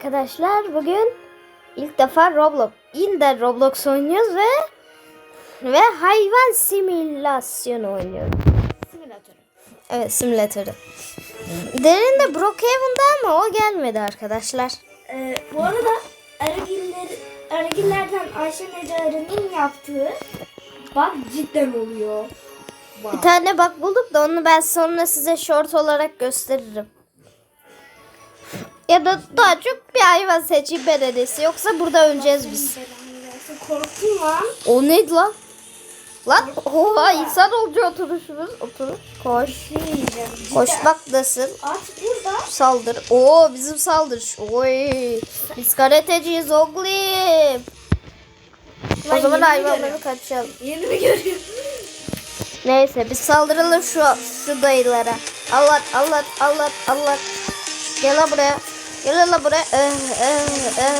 Arkadaşlar bugün ilk defa Roblox, yeniden Roblox oynuyoruz ve ve hayvan simülasyonu oynuyoruz. Simülatörü. Evet simülatörü. Derin de Brookhaven'da ama o gelmedi arkadaşlar. Ee, bu arada Aragiller, Aragillerden Ayşe Necar'ın yaptığı bak cidden oluyor. Wow. Bir tane bak bulduk da onu ben sonra size short olarak gösteririm. Ya da daha çok bir hayvan seçeyim ben. Yoksa burada öleceğiz biz. Korktum lan. O neydi lan? Lan oha insan olcu oturuşumuz. Oturuş. Koş. Şey. Koş bak nasıl. Saldır. Oo bizim saldırış. Oy. Biz karateciyiz oğlum. O zaman hayvanları kaçalım. Yeni mi görüyorum? Neyse biz saldıralım şu şu dayılara. Allah Allah Allah Allah. Gel buraya. Gel lan buraya. Eh, eh.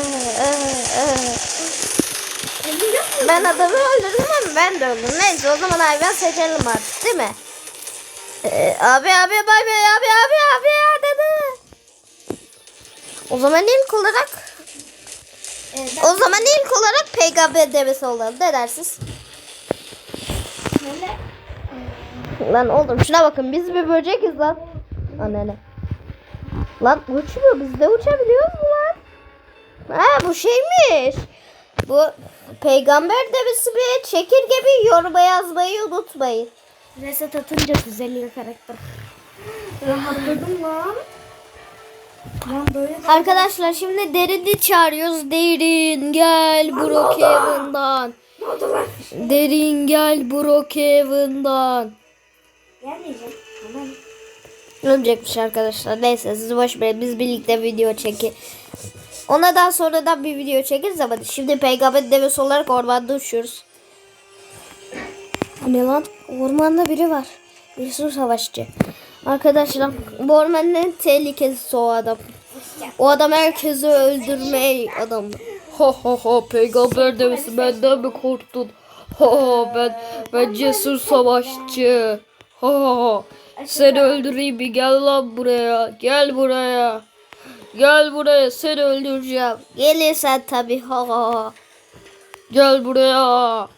Emin yok mu? Ben adamı öldürdüm ama ben de öldüm. Neyse o zaman hayvan seçelim artık değil mi? Ee, abi abi bay bay abi abi abi ya dedi. O zaman ilk olarak Ee, o zaman ilk olarak peygamber devesi olalım. Ne dersiniz? ben böyle Lan oğlum şuna bakın biz bir böcekiz lan. Anne Lan uçmuyor biz de uçabiliyoruz mu lan? Ha bu şeymiş. Bu peygamber devesi bir çekirge bir yoruma yazmayı unutmayın. reset atınca düzeliyor karakter. Rahatladım lan. Lan böyle Arkadaşlar şimdi Derin'i çağırıyoruz. Derin gel Brookhaven'dan. Derin gel Brookhaven'dan. Gelmeyeceğim. Tamam. Ölmeyecekmiş arkadaşlar. Neyse sizi boş verin. Biz birlikte video çekin. Ona daha sonradan bir video çekeriz ama şimdi peygamber devesi olarak ormanda uçuyoruz. Ne lan? Ormanda biri var. Sürü savaşçı. Arkadaşlar bu ormanın en tehlikelisi o adam. O adam herkesi öldürmeyi adam. Ha ha ha peygamber devesi benden mi korktun? Ha ha ben ben cesur savaşçı. Ha ha ha. Seni öldüreyim bir gel lan buraya. Gel buraya. Gel buraya seni öldüreceğim. Gelirsen tabii ha ha ha. Gel buraya.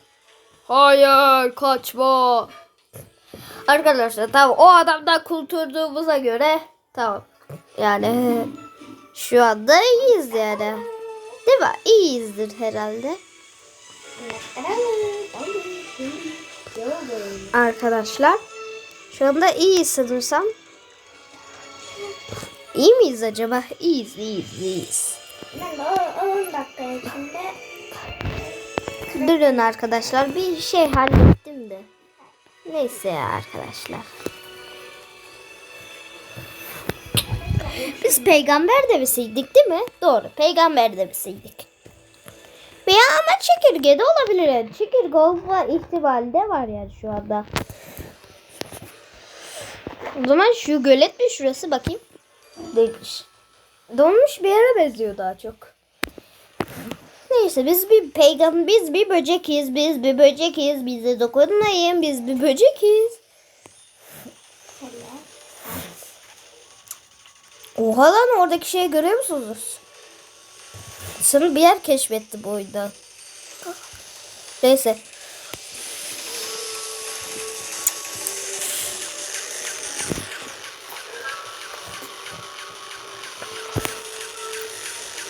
Hayır kaçma. Arkadaşlar tamam o adamdan kurtulduğumuza göre tamam. Yani şu anda iyiyiz yani. Değil mi? İyiyizdir herhalde. Arkadaşlar şu anda iyiyiz sanırsam. İyi miyiz acaba? İyiyiz, iyiyiz, iyiyiz. Ben de o 10 dakika içinde Durun arkadaşlar bir şey hallettim de. Neyse ya arkadaşlar. Biz peygamber devesiydik değil mi? Doğru peygamber devesiydik. Veya ama çekirge de olabilir yani. Çekirge olma ihtimali de var yani şu anda. O zaman şu gölet mi şurası bakayım. Değilmiş. Donmuş bir yere benziyor daha çok. Neyse biz bir peygamber biz bir böcekiz biz bir böcekiz bize dokunmayın biz bir böcekiz. Oha lan oradaki şeyi görüyor musunuz? Sanırım bir yer keşfetti bu oyunda. Neyse.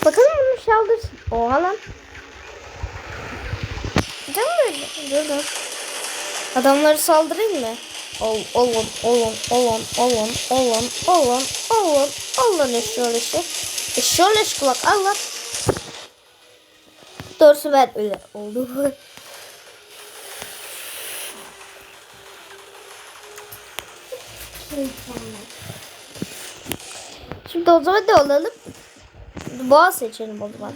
Bakalım bunu saldırsın. Oha lan. Neden böyle? Dur dur. Adamları saldırayım mı? Ol, olun, olun, olun, olun, olun, olun, olun, olun eşyoleşi. Eşyoleş kulak al lan. Doğrusu ben öyle oldu. Şimdi o zaman ne olalım? Boğa seçelim o zaman.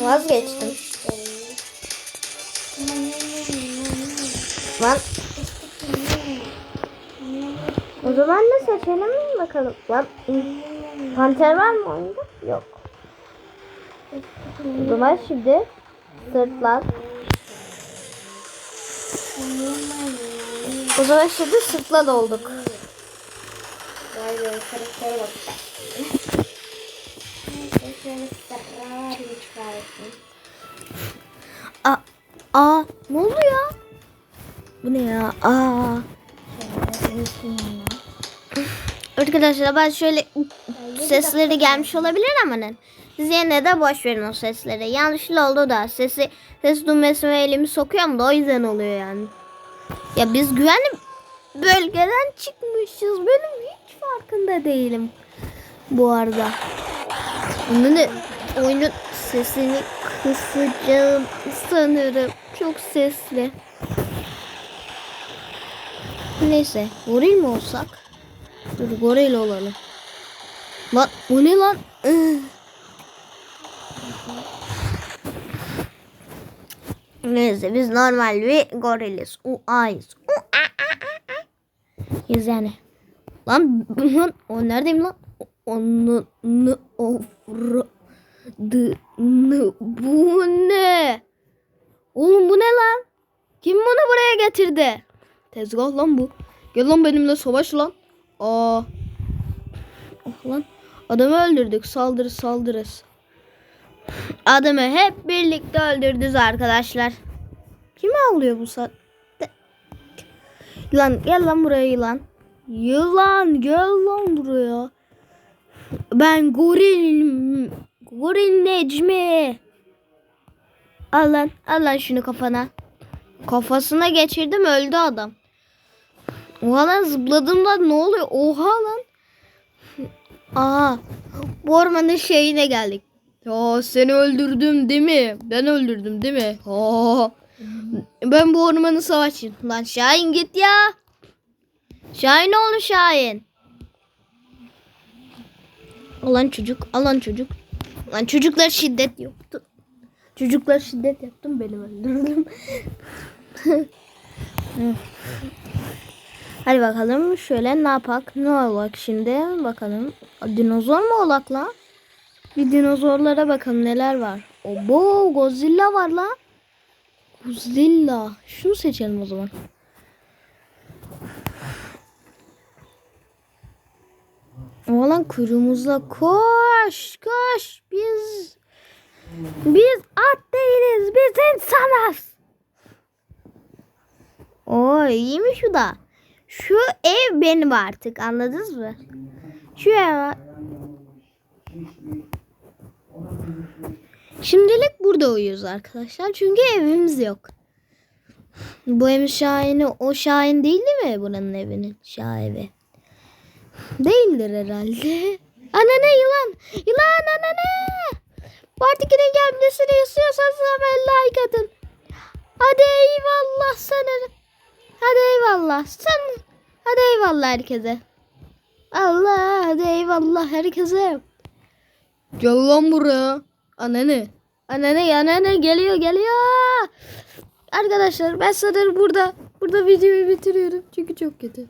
Vazgeçtim. Lan. O zaman ne seçelim bakalım. Lan. Panter var mı oyunda? Yok. O zaman şimdi sırtlan. O zaman şimdi sırtlan olduk. Vay be karaktere bak. Neyse şöyle Ferrari çıkarsın. Aa, aa ne oldu ya? Bu ne ya? Aa. Arkadaşlar ben şöyle sesleri gelmiş olabilir ama ne? Siz de boş verin o sesleri. Yanlışlı oldu da sesi ses duymesine elimi sokuyorum da o yüzden oluyor yani. Ya biz güvenli bölgeden çıkmışız. Benim farkında değilim. Bu arada. Da oyunun sesini kısacağım sanırım. Çok sesli. Neyse. Goril mi olsak? Dur goril olalım. Lan o ne lan? Neyse biz normal bir goriliz. U ayız. U a a a a. Biz yani. Lan lan o neredeyim lan? Onu ne bu ne? Oğlum bu ne lan? Kim bunu buraya getirdi? Tezgah lan bu. Gel lan benimle savaş lan. Aa. Oh lan. Adamı öldürdük. Saldırı saldırız. Adamı hep birlikte öldürdünüz arkadaşlar. Kim ağlıyor bu saatte? Yılan gel lan buraya yılan. Yılan gel lan buraya. Ben goril. Goril Necmi. Al lan. Al lan şunu kafana. Kafasına geçirdim öldü adam. Oha lan zıpladığımda ne oluyor? Oha lan. Aa. Bu ormanın şeyine geldik. Ya seni öldürdüm değil mi? Ben öldürdüm değil mi? Aa. Ben bu ormanı savaşçıyım. Lan Şahin git ya. Şahin oğlu Şahin. Alan çocuk, alan çocuk. Lan çocuklar şiddet yoktu. Çocuklar şiddet yaptım benim öldürdüm. Hadi bakalım şöyle ne yapak? Ne olak şimdi? Bakalım. Dinozor mu olak la? Bir dinozorlara bakalım neler var. Obo Godzilla var la. Godzilla. Şunu seçelim o zaman. Oğlan kuyruğumuzla koş koş biz biz at değiliz biz insanız. Oo iyiymiş şu da. Şu ev benim artık anladınız mı? Şu ev. Şimdilik burada uyuyoruz arkadaşlar. Çünkü evimiz yok. Bu evin şahini o şahin değil mi buranın evinin şahibi? Değildir herhalde. Anane yılan. Yılan anane. Part 2'nin gelmesini istiyorsanız hemen like atın. Hadi eyvallah sana. Hadi eyvallah. Sen hadi eyvallah herkese. Allah hadi eyvallah herkese. Gel lan buraya. Anne. Anne anne geliyor geliyor. Arkadaşlar ben sanırım burada burada videoyu bitiriyorum. Çünkü çok kötü.